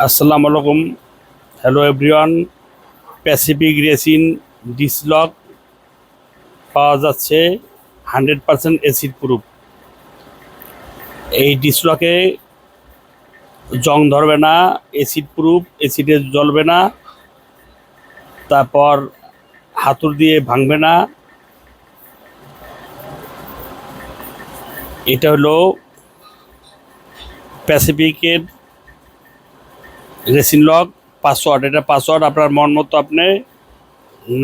আসসালামু আলাইকুম। Hello everyone Pacific resin ডিসলক পাওয়া যাচ্ছে হান্ড্রেড পারসেন্ট এসিড প্রুফ এই ডিসলকে জং ধরবে না এসিড প্রুফ এসিডে জ্বলবে না, তারপর হাতুর দিয়ে ভাঙবে না। এটা হলো প্যাসিফিকের রেসিন লক পাসওয়ার্ড এটা পাসওয়ার্ড আপনার মন মতো আপনি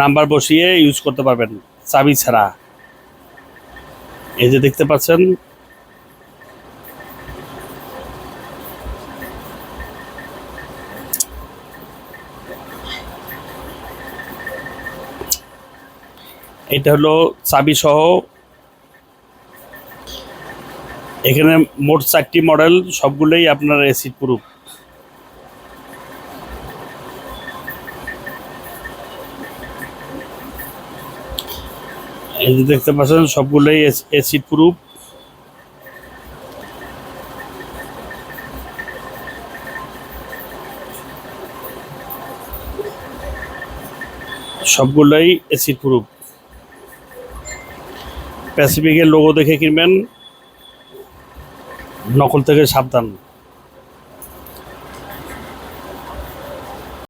নাম্বার বসিয়ে ইউজ করতে পারবেন, চাবি ছাড়া। এই যে দেখতে পাচ্ছেন, এটা হলো চাবি সহ। এখানে মোট চারটি মডেল সবগুলোই আপনার এসিড প্রুফ এই যে দেখতে পাচ্ছেন, সবগুলোই এসিড প্রুফ সবগুলোই এসিড প্রুফ প্যাসিফিকের লোগো দেখে কিনবেন। নকল থেকে সাবধান।